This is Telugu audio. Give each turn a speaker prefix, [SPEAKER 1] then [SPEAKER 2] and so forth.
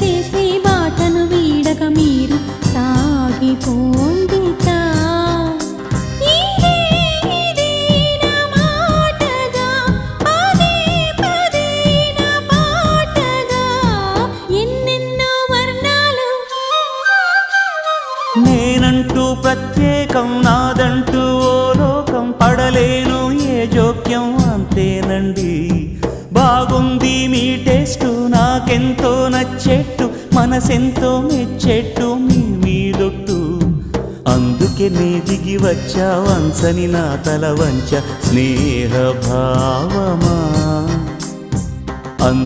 [SPEAKER 1] చేసే బాటను వీడక మీరు సాగిపోండి
[SPEAKER 2] నేనంటూ ప్రత్యేకం నాదంటూ ఓ లోకం పడలేను ఏ జోక్యం అంతేనండి చెట్టు మనసెంతో మెచ్చెట్టు మీ మీదొట్టు. అందుకే నే దిగి వచ్చా వంచని నా తల వంచ స్నేహ భావమా.